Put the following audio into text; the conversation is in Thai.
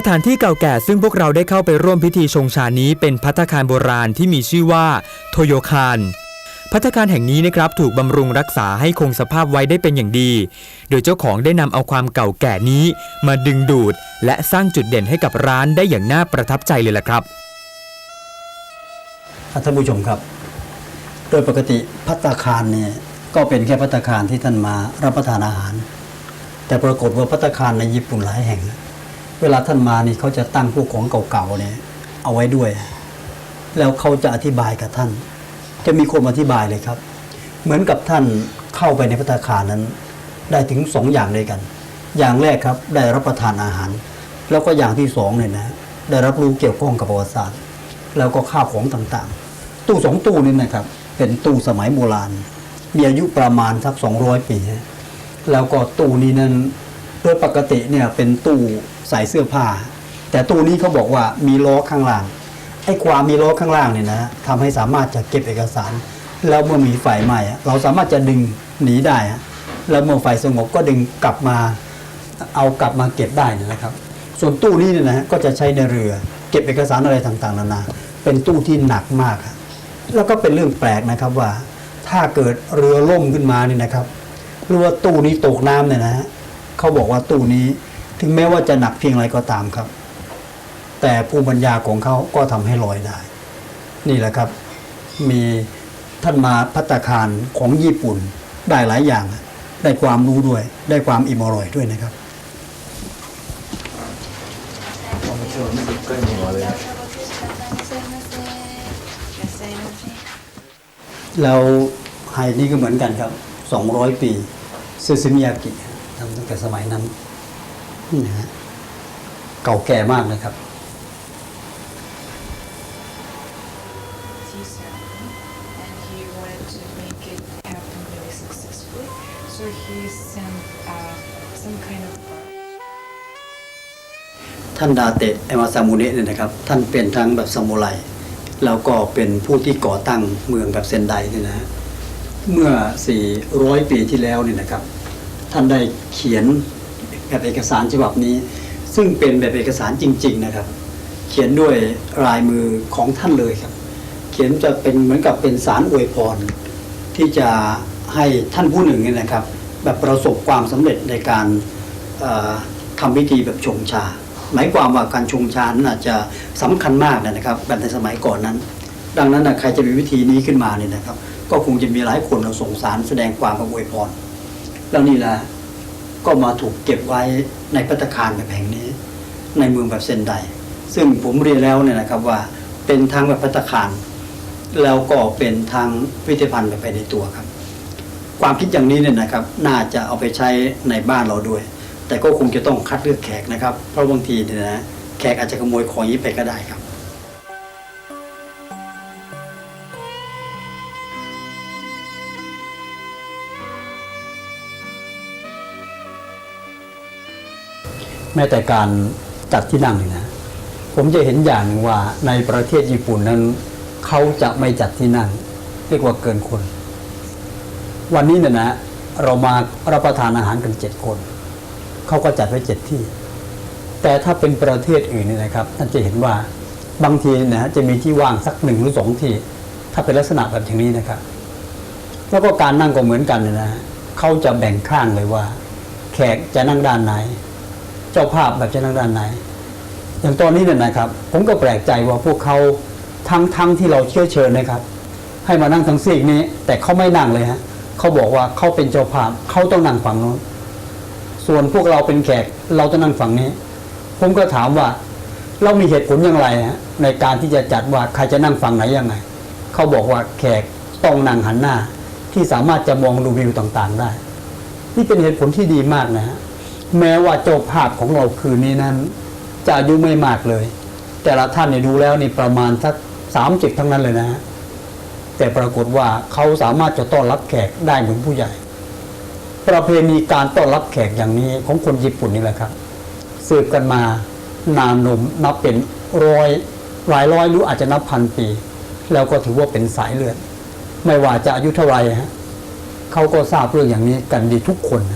สถานที่เก่าแก่ซึ่งพวกเราได้เข้าไปร่วมพิธีชงชานี้เป็นพัตตาคารโบราณที่มีชื่อว่าโทโยคารพัตตาคารแห่งนี้นะครับถูกบำรุงรักษาให้คงสภาพไว้ได้เป็นอย่างดี โดยเจ้าของได้นำเอาความเก่าแก่นี้ มาดึงดูด และสร้างจุดเด่นให้กับร้านได้อย่างน่าประทับใจเลยล่ะครับท่านผู้ชมครับ โดยปกติพัตตาคารเนี่ยก็เป็นแค่พัตตาคารที่ท่านมารับประทานอาหาร แต่ปรากฏว่าพัตตาคารในญี่ปุ่นหลายแห่ง เวลาท่านมานี่เขาจะตั้งพวกของเก่าๆเนี่ยเอาไว้ด้วย แล้วเขาจะอธิบายกับท่าน จะมีคนอธิบายเลยครับ เหมือนกับท่านเข้าไปในพัตคารนั้น ได้ถึงสองอย่างด้วยกัน อย่างแรกครับได้รับประทานอาหาร แล้วก็อย่างที่สองเนี่ยนะได้รับรู้เกี่ยวข้องกับประวัติศาสตร์ แล้วก็ข้าวของต่างๆ ตู้สองตู้นี่นะครับ เป็นตู้สมัยโบราณ มีอายุประมาณสัก200 ปี แล้วก็ตู้นี้นั้น ดยปกติเนี่ยเป็นตู้ใส่เสื้อผ้า แต่ตู้นี้เขาบอกว่ามีล้อข้างล่างไอ้ความมีล้อข้างล่างเนี่ยนะทำให้สามารถจะเก็บเอกสาร แล้วเมื่อมีไฟไหม้อะเราสามารถจะดึงหนีได้อะแล้วเมื่อไฟสงบก็ดึงกลับมาเอากลับมาเก็บได้นี่นะครับ ส่วนตู้นี้เนี่ยนะฮะก็จะใช้ในเรือ เก็บเอกสารอะไรต่างๆนานาเป็นตู้ที่หนักมาก แล้วก็เป็นเรื่องแปลกนะครับว่า ถ้าเกิดเรือล่มขึ้นมาเนี่ยนะครับหรือว่าตู้นี้ตกน้ำเนี่ยนะฮะ เขาบอกว่าตู้นี้ ถึงแม้ว่าจะหนักเพียงไรก็ตามครับ แต่ภูมิปัญญาของเขาก็ทำให้ลอยได้ นี่แหละครับ มีท่านมาพัตตาคารของญี่ปุ่นได้หลายอย่าง ได้ความรู้ด้วย ได้ความอิ่มอร่อยด้วยนะครับแล้วไฮนี่ก็เหมือนกันครับ 200 ปีซูซิมิยากิ ทำตั้งแต่สมัยนั้นนี่นะฮะเก่าแก่มากนะครับ ceremony and he wanted to make it happen really successfully. So he sent uh, some kind of ท่านดาเตะเอมาซามูเนะเนี่ยนะครับ ท่านเป็นทั้งแบบซามูไรแล้วก็เป็นผู้ที่ก่อตั้งเมืองแบบเซนไดเนี่ยนะฮะเมื่อ 400 ปีที่แล้วเนี่ยนะครับ ท่านได้เขียนแบบเอกสารฉบับนี้ ซึ่งเป็นแบบเอกสารจริง ๆนะครับ เขียนด้วยลายมือของท่านเลยครับ เขียนจะเป็นเหมือนกับเป็นสารอวยพร ที่จะให้ท่านผู้หนึ่งเนี่ยนะครับ แบบประสบความสำเร็จในการเอ่อทำพิธีแบบชงชา หมายความว่าการชงชานั้นอาจจะสำคัญมากนะครับแบบในสมัยก่อนนั้น ดังนั้นนะใครจะมีวิธีนี้ขึ้นมาเนี่ยนะครับ ก็คงจะมีหลายคนเราส่งสารแสดงความอวยพร แล้วนี่แหละก็มาถูกเก็บไว้ในพัตคารแบบแห่งนี้ ในเมืองแบบเซนไดซึ่งผมเรียนแล้วเนี่ยนะครับว่าเป็นทางแบบพัตคารแล้วก็เป็นทางพิพิธภัณฑ์แบบไปในตัวครับ ความคิดอย่างนี้เนี่ยนะครับ น่าจะเอาไปใช้ในบ้านเราด้วย แต่ก็คงจะต้องคัดเลือกแขกนะครับ เพราะบางทีเนี่ยนะแขกอาจจะขโมยของนี้ไปก็ได้ครับ แม้แต่การจัดที่นั่งนี่นะผมจะเห็นอย่างหนึ่งว่าในประเทศญี่ปุ่นนั้นเขาจะไม่จัดที่นั่ง เรียกว่าเกินคน วันนี้เนี่ยนะเรามารับประทานอาหารกันเจ็ดคนเขาก็จัดไว้เจ็ดที่ แต่ถ้าเป็นประเทศอื่นนี่นะครับท่านจะเห็นว่าบางทีเนยนะจะมีที่ว่างสักหนึ่งหรือสองที่ ถ้าเป็นลักษณะแบบอย่างนี้นะครับ แล้วก็การนั่งก็เหมือนกันนะเขาจะแบ่งข้างเลยว่า แขกจะนั่งด้านไหน เจ้าภาพแบบจะนั่งด้านไหน อย่างตอนนี้เนี่ยนะครับ ผมก็แปลกใจว่าพวกเขาทั้งทั้งที่เราเชื่อเชิญนะครับ ให้มานั่งทั้งซีกนี้ แต่เขาไม่นั่งเลยฮะเขาบอกว่าเขาเป็นเจ้าภาพเขาต้องนั่งฝั่งโน้นส่วนพวกเราเป็นแขกเราต้องนั่งฝั่งนี้ ผมก็ถามว่า เรามีเหตุผลอย่างไรฮะในการที่จะจัดว่าใครจะนั่งฝั่งไหนยังไงเขาบอกว่าแขกต้องนั่งหันหน้า ที่สามารถจะมองดูวิวต่างๆได้ นี่เป็นเหตุผลที่ดีมากนะฮะ แม้ว่าเจ้าภาพของเราคืนนี้นั้น จะอายุไม่มากเลย แต่ละท่านเนี่ยดูแล้วนี่ประมาณสักสามสิบทั้งนั้นเลยนะฮะแต่ปรากฏว่าเขาสามารถจะต้อนรับแขกได้เหมือนผู้ใหญ่ ประเพณีการต้อนรับแขกอย่างนี้ของคนญี่ปุ่นนี่แหละครับสืบกันมานานนมนับเป็นร้อยหลายร้อยหรืออาจจะนับพันปี แล้วก็ถือว่าเป็นสายเลือด ไม่ว่าจะอายุเท่าไหร่ฮะเขาก็ทราบเรื่องอย่างนี้กันดีทุกคนนะ